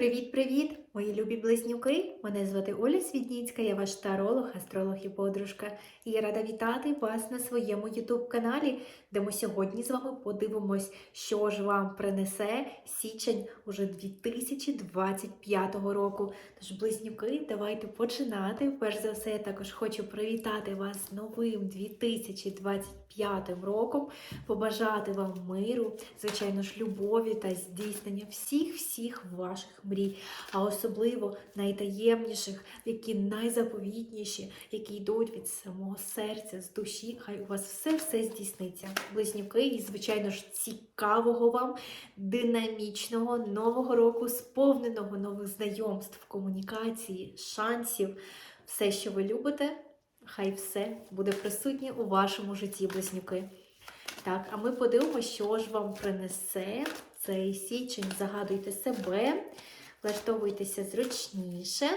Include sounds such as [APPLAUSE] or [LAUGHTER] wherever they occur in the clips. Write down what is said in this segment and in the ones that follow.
Привіт-привіт, мої любі близнюки! Мене звати Оля Свідніцька, я ваш таролог, астролог і подружка. І я рада вітати вас на своєму ютуб-каналі, де ми сьогодні з вами подивимось, що ж вам принесе січень уже 2025 року. Тож, близнюки, давайте починати. Перш за все, я також хочу привітати вас з новим 2025 роком, побажати вам миру, звичайно ж, любові та здійснення всіх-всіх ваших мрій, а особливо найтаємніших, які найзаповітніші, які йдуть від самого серця, з душі. Хай у вас все-все здійсниться. Близнюки, і, звичайно ж, цікавого вам, динамічного нового року, сповненого нових знайомств, комунікації, шансів, все, що ви любите. Хай все буде присутнє у вашому житті, близнюки. Так, а ми подивимося, що ж вам принесе цей січень. Загадуйте себе, влаштовуйтеся зручніше.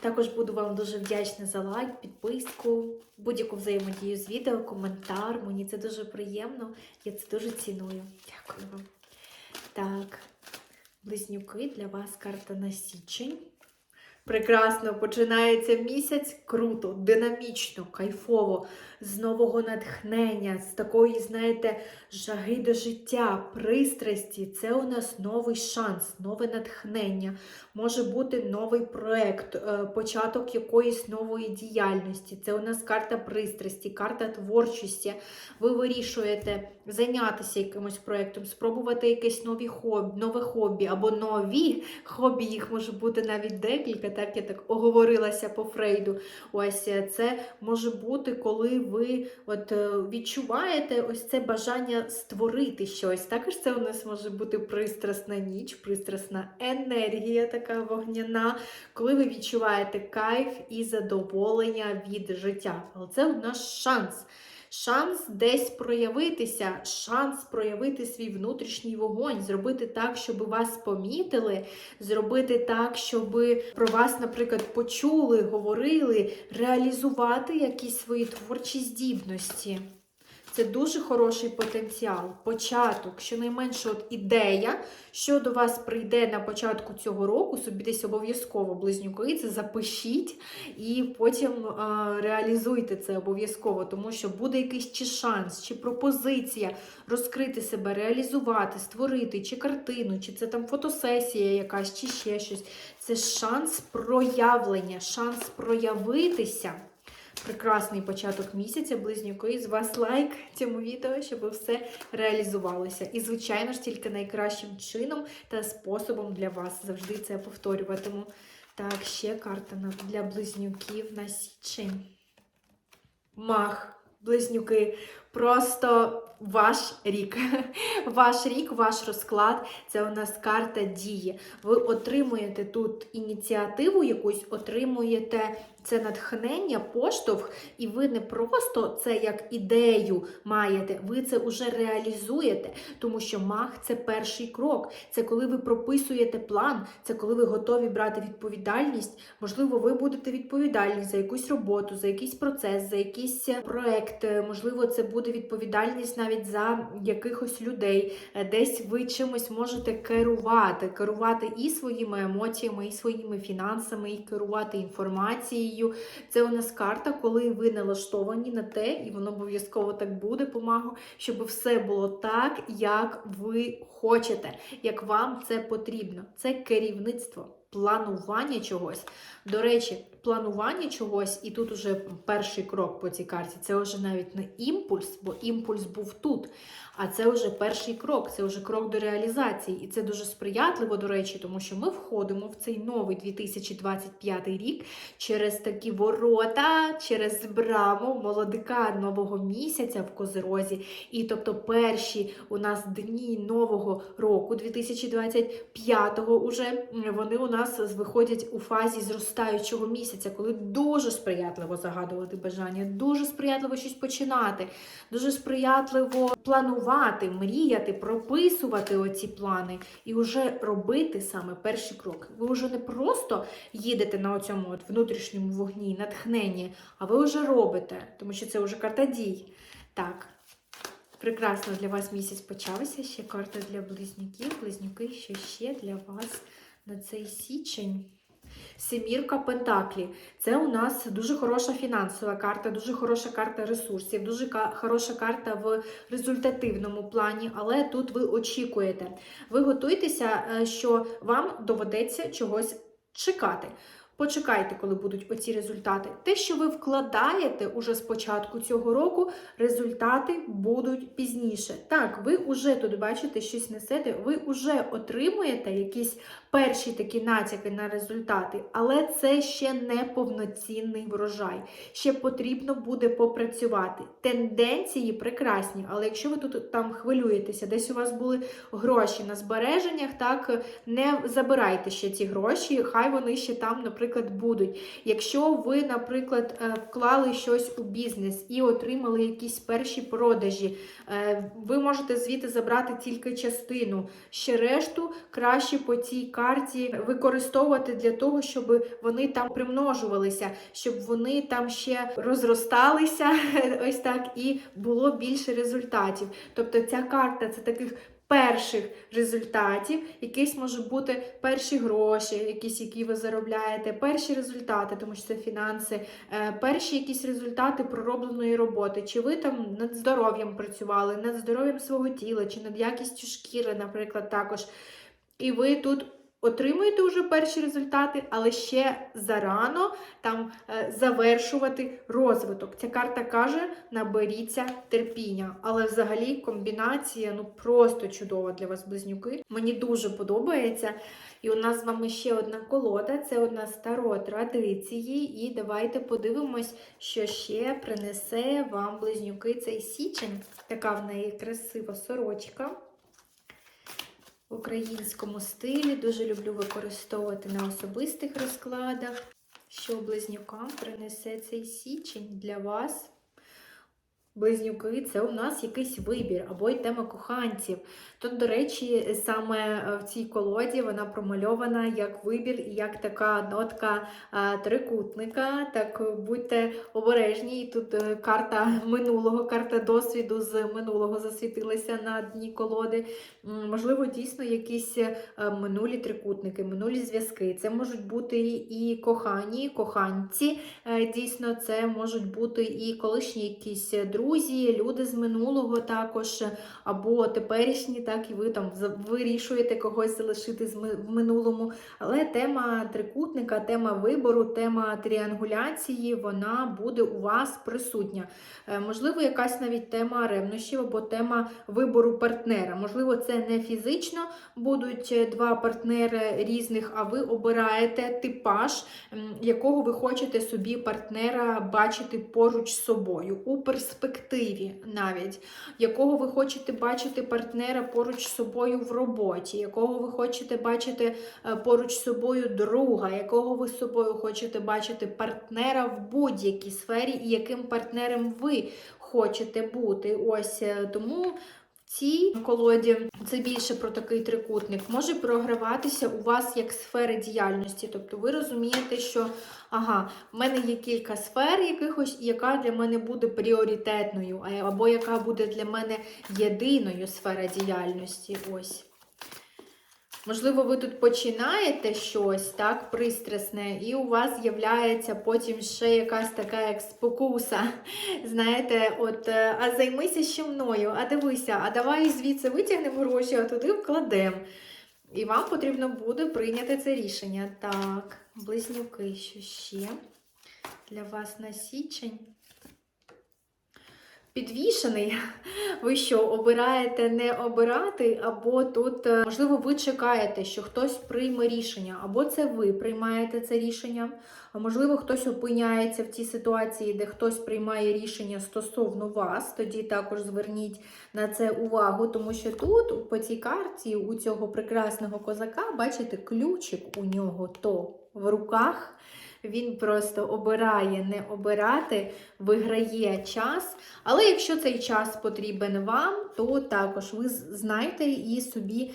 Також буду вам дуже вдячна за лайк, підписку, будь-яку взаємодію з відео, коментар. Мені це дуже приємно. Я це дуже ціную. Дякую вам. Так, близнюки, для вас карта на січень. Прекрасно починається місяць круто, динамічно, кайфово, з нового натхнення, з такої, знаєте, жаги до життя, пристрасті. Це у нас новий шанс, нове натхнення. Може бути новий проект, е, початок якоїсь нової діяльності. Це у нас карта пристрасті, карта творчості. Ви вирішуєте зайнятися якимось проектом, спробувати якесь нові хобі, нове хобі або нові хобі, їх може бути навіть декілька. Так, я так оговорилася по Фрейду. Ось е, це може бути, коли ви от е, відчуваєте ось це бажання створити щось. Також це у нас може бути пристрасна ніч, пристрасна енергія, така вогняна, коли ви відчуваєте кайф і задоволення від життя. Але це у нас шанс. Шанс десь проявитися, шанс проявити свій внутрішній вогонь, зробити так, щоб вас помітили, зробити так, щоб про вас, наприклад, почули, говорили, реалізувати якісь свої творчі здібності. Це дуже хороший потенціал, початок, щонайменше от ідея, що до вас прийде на початку цього року, собі десь обов'язково близнюки, це запишіть і потім е, реалізуйте це обов'язково, тому що буде якийсь чи шанс, чи пропозиція розкрити себе, реалізувати, створити, чи картину, чи це там фотосесія якась, чи ще щось. Це шанс проявлення, шанс проявитися. Прекрасний початок місяця, близнюки. З вас лайк цьому відео, щоб все реалізувалося. І, звичайно ж, тільки найкращим чином та способом для вас. Завжди це повторюватиму. Так, ще карта для близнюків на січень. Мах, близнюки. Просто ваш рік. [LAUGHS] Ваш рік, ваш розклад це у нас карта дії. Ви отримуєте тут ініціативу якусь, отримуєте це натхнення, поштовх, і ви не просто це як ідею маєте, ви це вже реалізуєте, тому що мах це перший крок. Це коли ви прописуєте план, це коли ви готові брати відповідальність. Можливо, ви будете відповідальні за якусь роботу, за якийсь процес, за якийсь проект. Можливо, це буде відповідальність навіть за якихось людей. Десь ви чимось можете керувати, керувати і своїми емоціями, і своїми фінансами, і керувати інформацією. Це у нас карта, коли ви налаштовані на те, і воно обов'язково так буде, помагу, щоб все було так, як ви хочете, як вам це потрібно. Це керівництво. Планування чогось. До речі, планування чогось, і тут уже перший крок по цій карті, це вже навіть не імпульс, бо імпульс був тут. А це вже перший крок, це вже крок до реалізації. І це дуже сприятливо, до речі, тому що ми входимо в цей новий 2025 рік через такі ворота, через браму молодика нового місяця в Козерозі. І тобто перші у нас дні нового року, 2025-го, уже вони у нас виходять у фазі зростаючого місяця, коли дуже сприятливо загадувати бажання, дуже сприятливо щось починати, дуже сприятливо планувати, мріяти, прописувати оці плани і вже робити саме перші кроки. Ви вже не просто їдете на цьому внутрішньому вогні, натхненні, а ви вже робите, тому що це вже карта дій. Так. Прекрасно для вас місяць почався. Ще карта для близнюків. Близнюки, що ще для вас на цей січень. Семірка Пентаклі. Це у нас дуже хороша фінансова карта, дуже хороша карта ресурсів, дуже хороша карта в результативному плані, але тут ви очікуєте. Ви готуєтеся, е, що вам доведеться чогось чекати. Почекайте, коли будуть оці результати. Те, що ви вкладаєте уже з початку цього року, результати будуть пізніше. Так, ви вже тут бачите, щось несете, ви вже отримуєте якісь перші такі натяки на результати, але це ще не повноцінний врожай. Ще потрібно буде попрацювати. Тенденції прекрасні, але якщо ви тут там хвилюєтеся, десь у вас були гроші на збереженнях, так не забирайте ще ці гроші, хай вони ще там, наприклад, будуть. Якщо ви, наприклад, е, вклали щось у бізнес і отримали якісь перші продажі, е, ви можете звідти забрати тільки частину. Ще решту краще по цій карті використовувати для того, щоб вони там примножувалися, щоб вони там ще розросталися, [LAUGHS] ось так, і було більше результатів. Тобто ця карта це таких. Перших результатів, якісь можуть бути перші гроші, якісь, які ви заробляєте, перші результати, тому що це фінанси, е, перші якісь результати проробленої роботи. Чи ви там над здоров'ям працювали, над здоров'ям свого тіла, чи над якістю шкіри, наприклад, також. І ви тут отримуєте вже перші результати, але ще зарано там е, завершувати розвиток. Ця карта каже: наберіться терпіння. Але взагалі комбінація ну просто чудова для вас, близнюки. Мені дуже подобається. І у нас з вами ще одна колода, це одна старо традиції. І давайте подивимось, що ще принесе вам близнюки цей січень. Така в неї красива сорочка. В українському стилі дуже люблю використовувати на особистих розкладах, що близнюкам принесе цей січень для вас. Близнюки це у нас якийсь вибір або й тема коханців. Тут, до речі, саме е, в цій колоді вона промальована як вибір і як така нотка е, трикутника. Так е, будьте обережні. І тут карта минулого, карта досвіду з минулого засвітилася на дні колоди. Можливо, дійсно якісь минулі трикутники, минулі зв'язки. Це можуть бути і кохані, коханці. Дійсно, це можуть бути і колишні якісь друзі, люди з минулого також, або теперішні, так і ви там вирішуєте когось залишити в минулому. Але тема трикутника, тема вибору, тема тріангуляції, вона буде у вас присутня. Е, Можливо, якась навіть тема ревнощів або тема вибору партнера. Можливо, це не фізично будуть е, два партнери різних, а ви обираєте типаж, якого ви хочете собі партнера бачити поруч з собою, у перспективі навіть, якого ви хочете бачити партнера поруч з собою в роботі, якого ви хочете бачити е, поруч з собою друга, якого ви з собою хочете бачити партнера в будь-якій сфері, і яким партнером ви хочете бути. Ось е, тому. Цій колоді це більше про такий трикутник, може програватися у вас як сфери діяльності. Тобто ви розумієте, що ага, в мене є кілька сфер якихось, яка для мене буде пріоритетною, або яка буде для мене єдиною сфера діяльності. Ось. Можливо, ви тут починаєте щось так пристрасне, і у вас з'являється потім ще якась така як спокуса. [LAUGHS] Знаєте, от, е, а займися ще мною, а дивися, а давай звідси витягнемо гроші, а туди вкладемо. І вам потрібно буде прийняти це рішення. Так, близнюки, що ще для вас на січень? Підвішений. [LAUGHS] Ви що, обираєте не обирати, або тут, е, можливо, ви чекаєте, що хтось прийме рішення, або це ви приймаєте це рішення, а можливо, хтось опиняється в цій ситуації, де хтось приймає рішення стосовно вас. Тоді також зверніть на це увагу, тому що тут, по цій карті, у цього прекрасного козака, бачите, ключик у нього то в руках. Він просто обирає не обирати, виграє час. Але якщо цей час потрібен вам, то також ви знайте і собі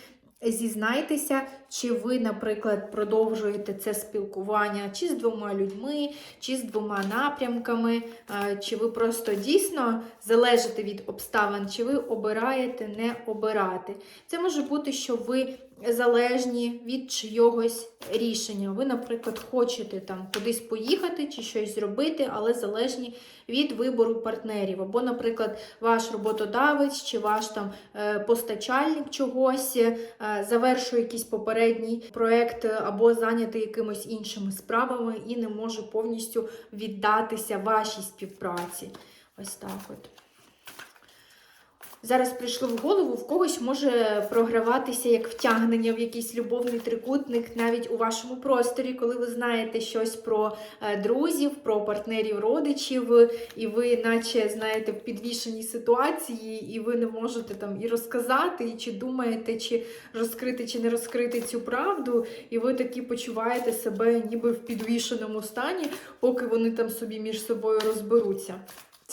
зізнайтеся, чи ви, наприклад, продовжуєте це спілкування чи з двома людьми, чи з двома напрямками, е, чи ви просто дійсно залежите від обставин, чи ви обираєте не обирати. Це може бути, що ви залежні від чийогось рішення. Ви, наприклад, хочете там кудись поїхати чи щось зробити, але залежні від вибору партнерів. Або, наприклад, ваш роботодавець чи ваш там е, постачальник чогось е, завершує якийсь попередній проект е, або зайнятий якимись іншими справами і не може повністю віддатися вашій співпраці. Ось так от. Зараз прийшло в голову, в когось може програватися як втягнення в якийсь любовний трикутник навіть у вашому просторі, коли ви знаєте щось про е, друзів, про партнерів, родичів, і ви, наче знаєте, в підвішеній ситуації, і ви не можете там і розказати, і чи думаєте, чи розкрити, чи не розкрити цю правду, і ви такі почуваєте себе ніби в підвішеному стані, поки вони там собі між собою розберуться.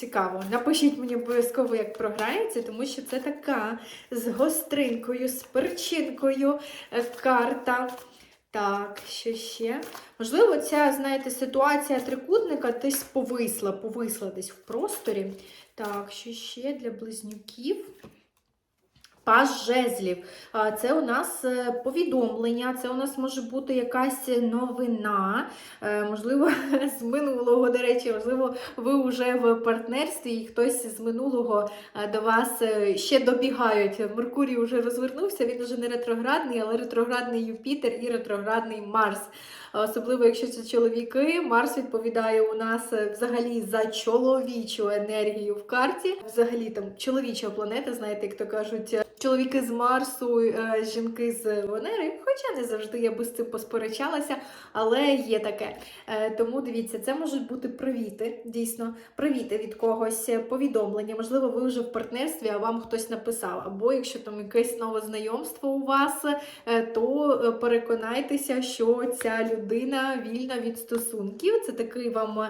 Цікаво. Напишіть мені обов'язково, як програється, тому що це така з гостринкою, з перчинкою е, карта. Так, що ще? Можливо, ця, знаєте, ситуація трикутника десь повисла, повисла десь в просторі. Так, що ще для близнюків? Паж жезлів. Це у нас е, повідомлення, це у нас може бути якась новина, е, можливо, [LAUGHS] з минулого, до речі, можливо, ви вже в партнерстві і хтось з минулого е, до вас ще добігають. Меркурій вже розвернувся, він вже не ретроградний, але ретроградний Юпітер і ретроградний Марс. Особливо, якщо це чоловіки, Марс відповідає у нас взагалі за чоловічу енергію в карті. Взагалі там чоловіча планета, знаєте, як то кажуть, чоловіки з Марсу, е, жінки з Венери. Хоча не завжди я би з цим посперечалася, але є таке. Е, Тому дивіться, це можуть бути привіти, дійсно, привіти від когось, е, повідомлення. Можливо, ви вже в партнерстві, а вам хтось написав. Або якщо там якесь нове знайомство у вас, то переконайтеся, що ця людина вільна від стосунків. Це такий вам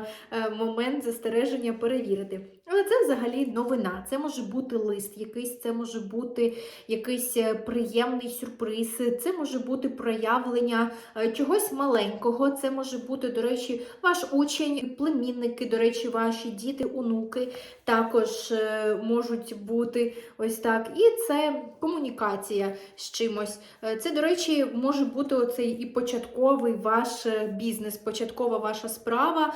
момент застереження перевірити. Але це взагалі новина. Це може бути лист, якийсь, це може бути якийсь е, приємний сюрприз, це може бути проявлення е, чогось маленького. Це може бути, до речі, ваш учень, племінники, до речі, ваші діти, онуки також е, можуть бути ось так. І це комунікація з чимось. Це, до речі, може бути оцей і початковий ваш бізнес, початкова ваша справа,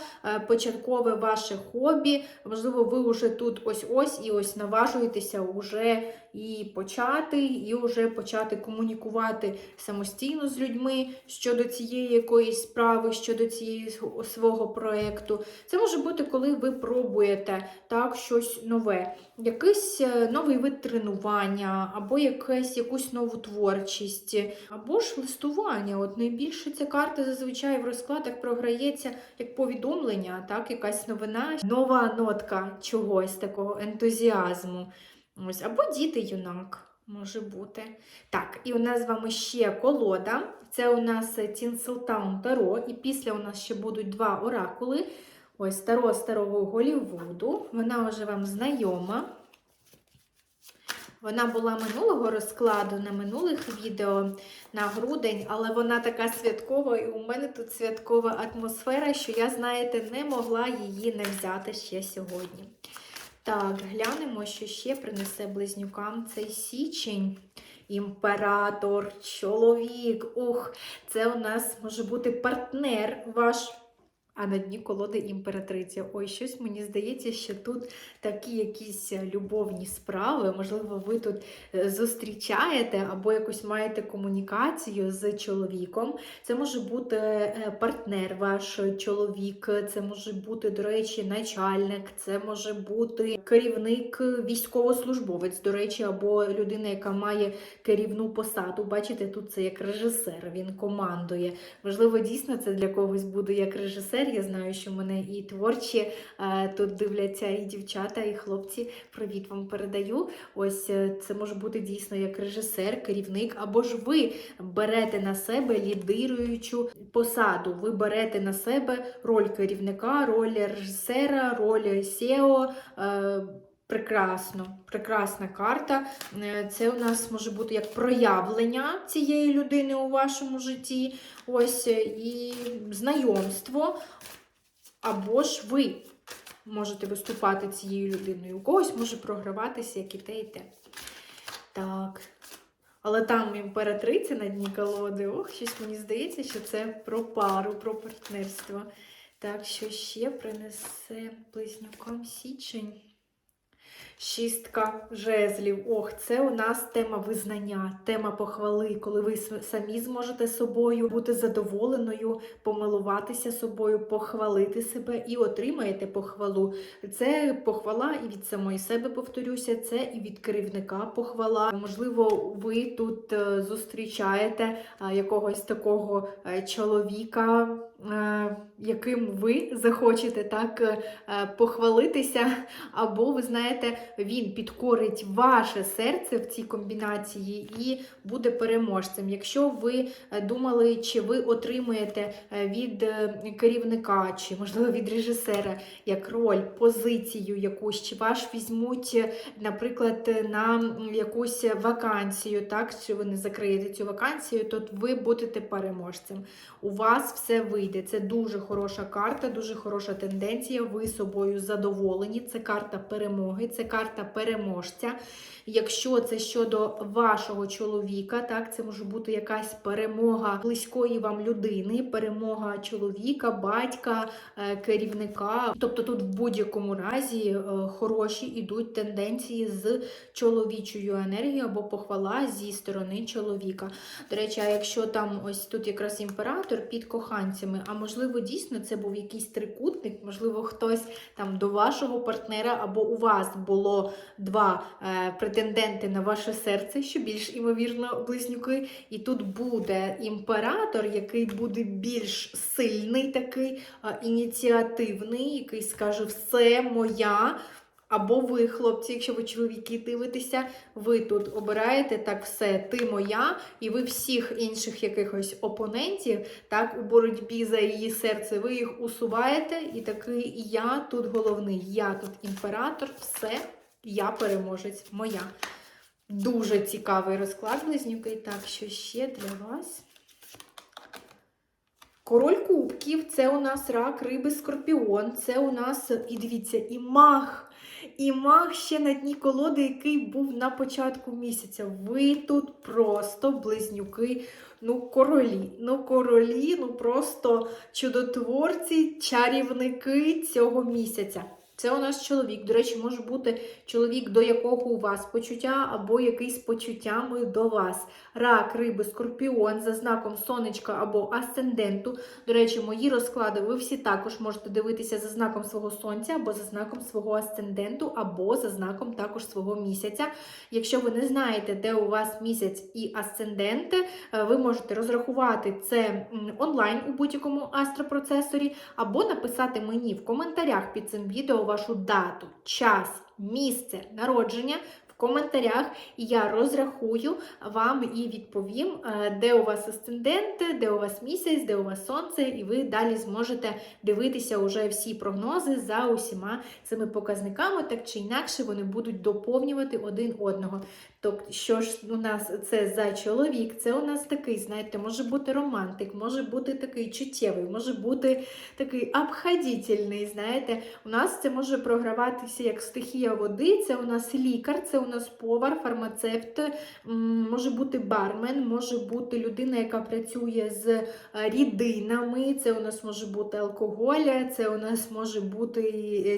початкове ваше хобі. Можливо, ви вже тут ось-ось і ось наважуєтеся уже і почати, і вже почати комунікувати самостійно з людьми щодо цієї якоїсь справи, щодо цієї свого проєкту. Це може бути, коли ви пробуєте так, щось нове, якийсь е, новий вид тренування, або якась, якусь нову творчість, або ж листування. От найбільше ця карта зазвичай в розкладах програється як повідомлення, так, якась новина, нова нотка чогось такого ентузіазму. Ось, або діти юнак може бути. Так, і у нас з вами ще колода. Це у нас Тінселтаун Таро, і після у нас ще будуть два оракули. Ось Таро старого Голівуду. Вона вже вам знайома. Вона була минулого розкладу на минулих відео на грудень, але вона така святкова, і у мене тут святкова атмосфера, що я, знаєте, не могла її не взяти ще сьогодні. Так, глянемо, що ще принесе близнюкам цей січень. Імператор, чоловік. Ух, це у нас може бути партнер ваш. А на дні колоди імператриця. Ой, щось мені здається, що тут такі якісь любовні справи. Можливо, ви тут е, зустрічаєте або якось маєте комунікацію з чоловіком. Це може бути е, партнер, ваш чоловік, це може бути, до речі, начальник, це може бути керівник, військовослужбовець, до речі, або людина, яка має керівну посаду. Бачите, тут це як режисер, він командує. Можливо, дійсно це для когось буде як режисер. Я знаю, що мене і творчі е, тут дивляться і дівчата, і хлопці. Привіт вам передаю. Ось е, це може бути дійсно як режисер, керівник, або ж ви берете на себе лідируючу посаду. Ви берете на себе роль керівника, роль режисера, роль SEO. Прекрасно, прекрасна карта. Е, Це у нас може бути як проявлення цієї людини у вашому житті. Ось е, і знайомство. Або ж ви можете виступати цією людиною. У когось може програватися як і те, і те. Так. Але там імператриця на дні колоди. Ох, щось мені здається, що це про пару, про партнерство. Так, що ще принесе близнюкам січень? Шістка жезлів. Ох, це у нас тема визнання, тема похвали, коли ви самі зможете собою бути задоволеною, помилуватися собою, похвалити себе і отримаєте похвалу. Це похвала і від самої себе повторюся, це і від керівника похвала. Можливо, ви тут е, зустрічаєте е, якогось такого е, чоловіка, яким ви захочете так е, е, похвалитися, або ви знаєте, він підкорить ваше серце в цій комбінації і буде переможцем. Якщо ви е, думали, чи ви отримуєте е, від е, керівника, чи можливо від режисера як роль, позицію якусь, чи ваш візьмуть, е, наприклад, е, на якусь вакансію, так, чи ви не закриєте цю вакансію, то ви будете переможцем. У вас все вийде. Це дуже хороша карта, дуже хороша тенденція. Ви собою задоволені. Це карта перемоги, це карта переможця. Якщо це щодо вашого чоловіка, так це може бути якась перемога близької вам людини, перемога чоловіка, батька, е, керівника. Тобто тут в будь-якому разі е, хороші ідуть тенденції з чоловічою енергією або похвала зі сторони чоловіка. До речі, а якщо там ось тут якраз імператор під коханцями, а можливо, дійсно це був якийсь трикутник, можливо, хтось там до вашого партнера або у вас було два е, претенденти на ваше серце, що більш імовірно, близнюки. І тут буде імператор, який буде більш сильний, такий е, ініціативний, який скаже все моя. Або ви, хлопці, якщо ви чоловіки дивитеся, ви тут обираєте так все, ти моя, і ви всіх інших якихось опонентів, так, у боротьбі за її серце, ви їх усуваєте, і такий я тут головний, я тут імператор, все, я переможець, моя. Дуже цікавий розклад, близнюки. Так, що ще для вас? Король кубків це у нас рак, риби, скорпіон, це у нас, і дивіться, і мах. І мах ще на дні колоди, який був на початку місяця. Ви тут просто близнюки, ну королі. Ну королі, ну просто чудотворці, чарівники цього місяця. Це у нас чоловік. До речі, може бути чоловік, до якого у вас почуття, або якийсь почуттями до вас. Рак, риби, скорпіон за знаком сонечка або асценденту. До речі, мої розклади ви всі також можете дивитися за знаком свого сонця, або за знаком свого асценденту, або за знаком також свого місяця. Якщо ви не знаєте, де у вас місяць і асцендент, е, ви можете розрахувати це онлайн у будь-якому астропроцесорі, або написати мені в коментарях під цим відео вашу дату, час, місце народження. В коментарях і я розрахую вам і відповім, е, де у вас асцендент, де у вас місяць, де у вас сонце, і ви далі зможете дивитися уже всі прогнози за усіма цими показниками, так чи інакше вони будуть доповнювати один одного. Тобто, що ж у нас це за чоловік? Це у нас такий, знаєте, може бути романтик, може бути такий чуттєвий, може бути такий обходительний. Знаєте, у нас це може програватися як стихія води. Це у нас лікар, це у нас повар, фармацевт, може бути бармен, може бути людина, яка працює з е, рідинами. Це у нас може бути алкоголь, це у нас може бути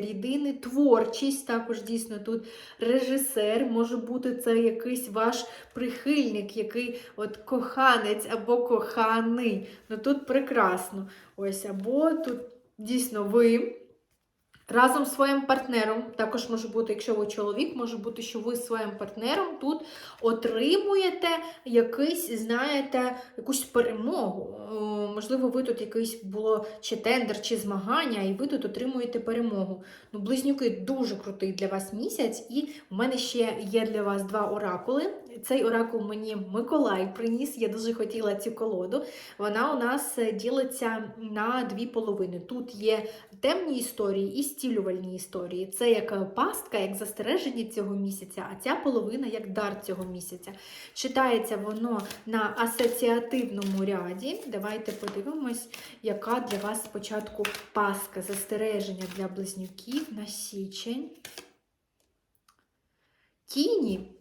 рідини, творчість. Також дійсно тут режисер, може бути це якийсь ваш прихильник, який от коханець або коханий. Ну тут прекрасно. Ось, або тут дійсно ви. Разом з своїм партнером, також може бути, якщо ви чоловік, може бути, що ви своїм партнером тут отримуєте якийсь, знаєте, якусь перемогу. Можливо, ви тут якийсь було чи тендер, чи змагання, і ви тут отримуєте перемогу. Ну, близнюки дуже крутий для вас місяць, і в мене ще є для вас два оракули. Цей оракул мені Миколай приніс. Я дуже хотіла цю колоду. Вона у нас е, ділиться на дві половини. Тут є темні історії і стілювальні історії. Це як е, пастка, як застереження цього місяця, а ця половина як дар цього місяця. Читається воно на асоціативному ряді. Давайте подивимось, яка для вас спочатку пастка, застереження для близнюків на січень. Тіні.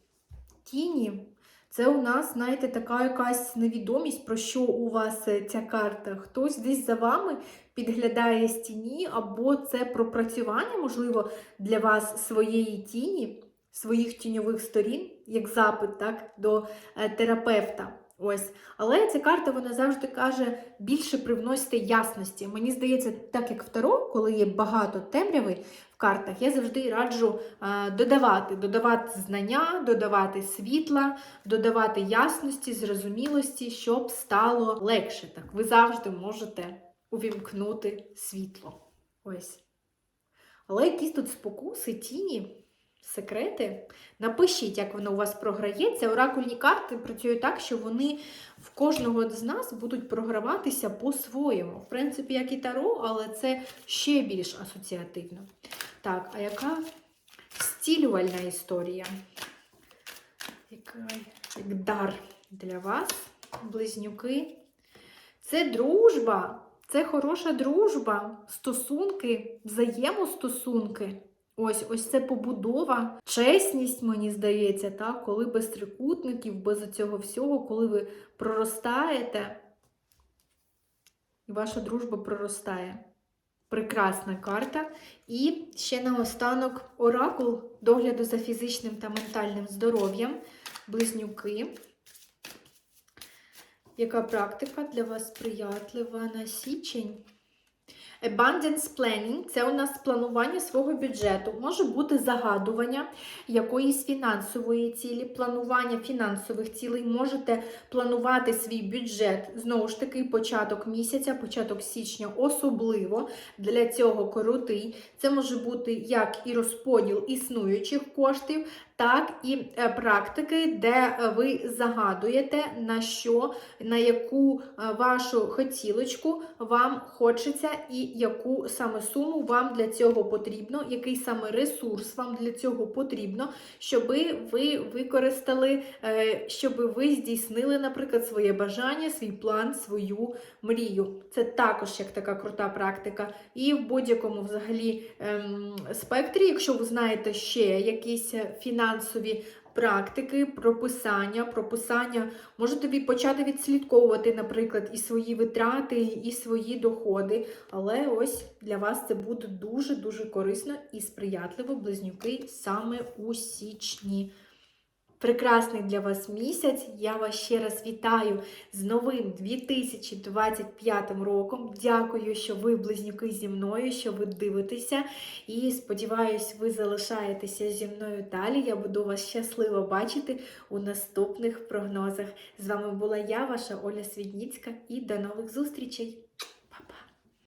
Тіні Це у нас, знаєте, така якась невідомість, про що у вас е, ця карта. Хтось десь за вами підглядає з тіні, або це пропрацювання, можливо, для вас своєї тіні, своїх тіньових сторін, як запит так, до е, терапевта. Ось. Але ця карта вона завжди каже більше привносити ясності. Мені здається, так як в Таро, коли є багато темряви в картах, я завжди раджу е, додавати, додавати знання, додавати світла, додавати ясності, зрозумілості, щоб стало легше. Так, ви завжди можете увімкнути світло. Ось. Але якісь тут спокуси, тіні, секрети. Напишіть, як воно у вас програється. Оракульні карти працюють так, що вони в кожного з нас будуть програватися по-своєму. В принципі, як і таро, але це ще більш асоціативно. Так, а яка стілювальна історія? Яка, як дар для вас, близнюки? Це дружба. Це хороша дружба, стосунки, взаємостосунки. Ось ось це побудова, чесність, мені здається, так? коли без трикутників, без цього всього, коли ви проростаєте, і ваша дружба проростає. Прекрасна карта. І ще наостанок оракул догляду за фізичним та ментальним здоров'ям, близнюки. Яка практика для вас сприятлива на січень? Abundance planning – це у нас планування свого бюджету. Може бути загадування якоїсь фінансової цілі, планування фінансових цілей. Можете планувати свій бюджет. Знову ж таки, початок місяця, початок січня, особливо для цього крутий. Це може бути як і розподіл існуючих коштів, так і е, практики, де е, ви загадуєте, на що, на яку е, вашу хотілочку вам хочеться, і яку саме суму вам для цього потрібно, який саме ресурс вам для цього потрібно, щоб ви використали, щоб ви здійснили, наприклад, своє бажання, свій план, свою мрію. Це також як така крута практика. І в будь-якому взагалі ем, спектрі, якщо ви знаєте ще якісь фінансові практики, прописання, прописання, можете тобі почати відслідковувати, наприклад, і свої витрати, і свої доходи. Але ось для вас це буде дуже-дуже корисно і сприятливо, близнюки, саме у січні. Прекрасний для вас місяць. Я вас ще раз вітаю з новим 2025 роком. Дякую, що ви близнюки зі мною, що ви дивитеся. І сподіваюсь, ви залишаєтеся зі мною далі. Я буду вас щасливо бачити у наступних прогнозах. З вами була я, ваша Оля Свідніцька, і до нових зустрічей!